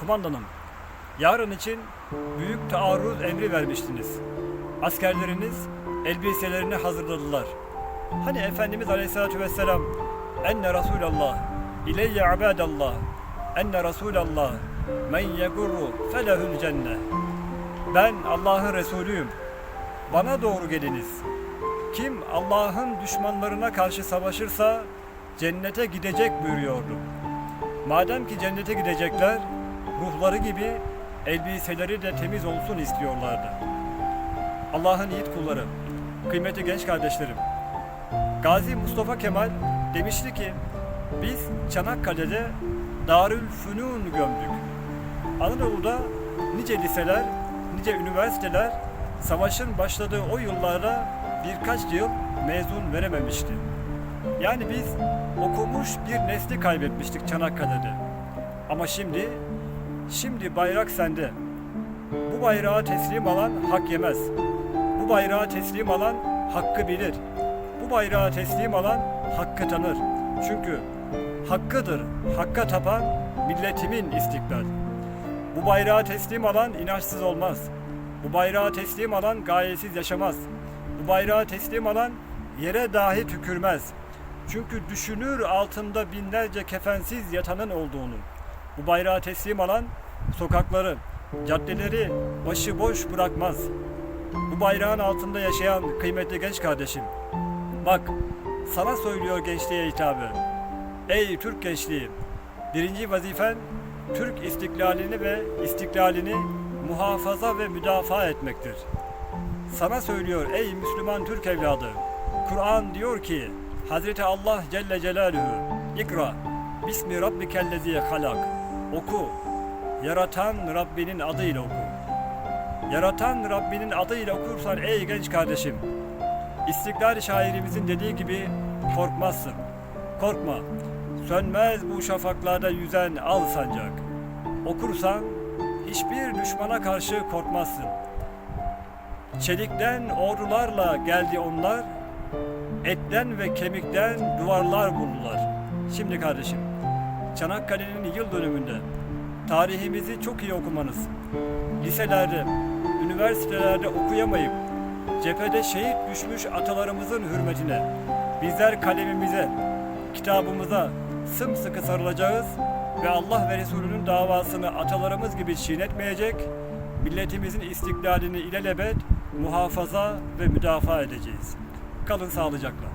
Kumandanım, yarın için büyük taarruz emri vermiştiniz. Askerleriniz elbiselerini hazırladılar. Hani Efendimiz Aleyhisselatü Vesselam enne Resulallah ileyye abadallah enne Resulallah men yegurru felehül cenne ben Allah'ın Resulüyüm. Bana doğru geliniz. Kim Allah'ın düşmanlarına karşı savaşırsa cennete gidecek buyuruyordu. Madem ki cennete gidecekler, ruhları gibi elbiseleri de temiz olsun istiyorlardı. Allah'ın yiğit kulları, kıymetli genç kardeşlerim. Gazi Mustafa Kemal demişti ki, biz Çanakkale'de Darül Fünun gömdük. Anadolu'da nice liseler, nice üniversiteler savaşın başladığı o yıllarda birkaç yıl mezun verememişti. Yani biz okumuş bir nesli kaybetmiştik Çanakkale'de. Ama şimdi, şimdi bayrak sende. Bu bayrağı teslim alan hak yemez. Bu bayrağı teslim alan hakkı bilir. Bu bayrağı teslim alan hakkı tanır. Çünkü hakkıdır, hakka tapan milletimin istiklal. Bu bayrağı teslim alan inançsız olmaz. Bu bayrağı teslim alan gayesiz yaşamaz. Bu bayrağı teslim alan yere dahi tükürmez. Çünkü düşünür altında binlerce kefensiz yatanın olduğunu. Bu bayrağı teslim alan sokakları, caddeleri başıboş bırakmaz. Bu bayrağın altında yaşayan kıymetli genç kardeşim. Bak, sana söylüyor gençliğe hitabı. Ey Türk gençliği, birinci vazifen Türk istiklalini ve istiklalini muhafaza ve müdafaa etmektir. Sana söylüyor ey Müslüman Türk evladı. Kur'an diyor ki Hazreti Allah Celle Celaluhu İkra Bismi Rabbikellezi halak Oku Yaratan Rabbinin adıyla oku Yaratan Rabbinin adıyla okursan ey genç kardeşim İstiklal şairimizin dediği gibi korkmazsın. Korkma. Sönmez bu şafaklarda yüzen al sancak. Okursan hiçbir düşmana karşı korkmazsın. Çelikten ordularla geldi onlar, etten ve kemikten duvarlar buldular. Şimdi kardeşim, Çanakkale'nin yıl dönümünde tarihimizi çok iyi okumanız, liselerde, üniversitelerde okuyamayıp cephede şehit düşmüş atalarımızın hürmetine bizler kalemimize, kitabımıza sımsıkı sarılacağız ve Allah ve Resulünün davasını atalarımız gibi çiğnetmeyecek, milletimizin istiklalini ilelebet muhafaza ve müdafaa edeceğiz. Kalın sağlıcakla.